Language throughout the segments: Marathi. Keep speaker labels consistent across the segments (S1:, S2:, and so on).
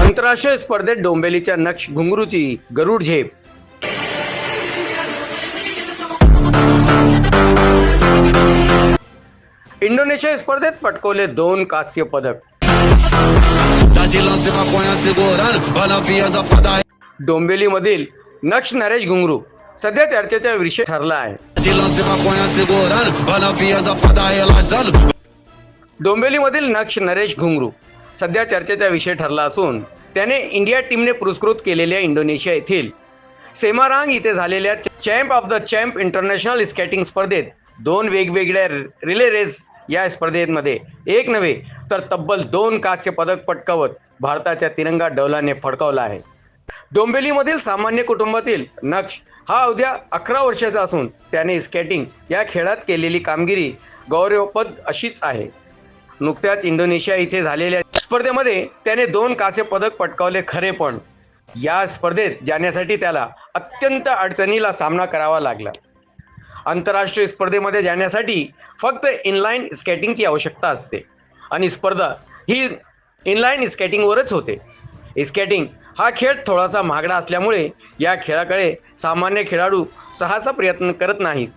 S1: आंतरराष्ट्रीय स्पर्धेत डोंबेलीच्या नक्ष घुंगरूची गरुड झेप. इंडोनेशिया स्पर्धेत पटकवले दोन कांस्य पदक. डोंबिवलीमधील नक्ष नरेश घुंगरू सध्या चर्चेचा विषय ठरला आहे. डोंबिवलीमधील नक्ष नरेश घुंगरू सध्या चर्चेचा विषय ठरला असून त्याने इंडिया टीमने पुरस्कृत केलेल्या इंडोनेशिया येथील सेमारांग इथे झालेल्या champ of the champ international skating स्पर्धेत दोन वेगवेगळ्या रिले रेस या स्पर्धेमध्ये एक नव्हे तर तब्बल दोन कांस्य पदक पटकावत भारताच्या तिरंगा डौलाने फडकावला आहे. डोंबिवलीमधील सामान्य कुटुंबातील नक्ष हा अवघ्या अकरा वर्षाचा असून त्याने स्केटिंग या खेळात केलेली कामगिरी गौरवपद अशीच आहे. नुकत्याच इंडोनेशिया इथे झालेल्या स्पर्धेमध्ये त्याने दोन कासे पदक पटकावले खरे पण. या स्पर्धेत जाण्यासाठी त्याला अत्यंत अडचणीला सामना करावा लागला. आंतरराष्ट्रीय स्पर्धेमध्ये जाण्यासाठी फक्त इनलाईन स्केटिंगची आवश्यकता असते आणि स्पर्धा ही इनलाईन स्केटिंगवरच होते. स्केटिंग हा खेळ थोडासा महागडा असल्यामुळे या खेळाकडे सामान्य खेळाडू सहासा प्रयत्न करत नाहीत.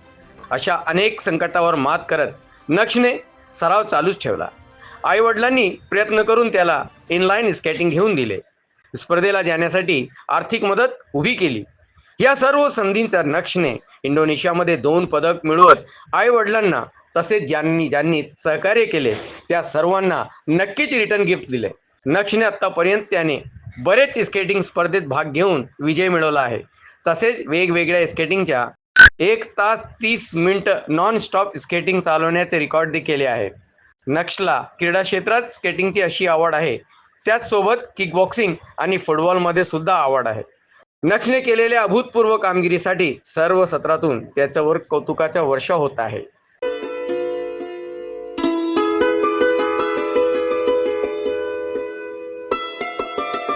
S1: अशा अनेक संकटावर मात करत नक्षने सराव चालूच ठेवला. आईवडिलांनी प्रयत्न करून त्याला इनलाईन स्केटिंग घेऊन दिले. स्पर्धेला जाण्यासाठी आर्थिक मदत उभी केली. या सर्व संधींचा नक्षने इंडोनेशियामध्ये दोन पदक मिळवत आईवडिलांना तसेच ज्यांनी ज्यांनी सहकार्य केले त्या सर्वांना नक्कीच रिटर्न गिफ्ट दिले. नक्षने आतापर्यंत त्याने बरेच स्केटिंग स्पर्धेत भाग घेऊन विजय मिळवला आहे. तसेच वेगवेगळ्या स्केटिंगच्या एक तास तीस मिनिट नॉन स्टॉप स्केटिंग चालवण्याचे रेकॉर्ड केले आहे. नक्षला क्रीडा क्षेत्रात स्केटिंगची अशी आवड आहे. त्याचसोबत किकबॉक्सिंग आणि फुटबॉलमध्ये सुद्धा आवड आहे. नक्षने केलेल्या अभूतपूर्व कामगिरीसाठी सर्व सत्रातून त्याच्यावर कौतुकाचा वर्षा होत आहे.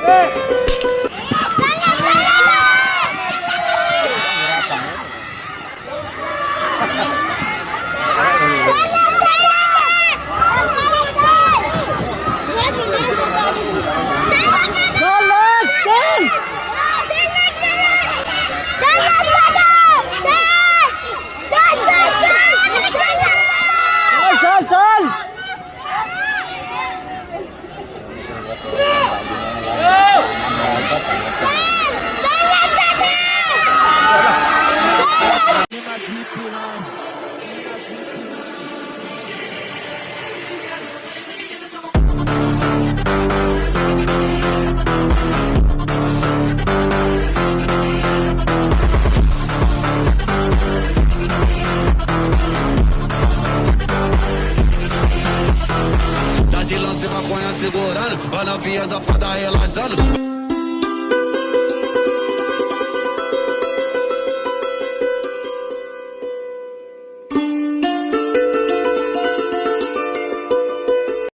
S2: 哎。Maconha segurando, balança safada relaxando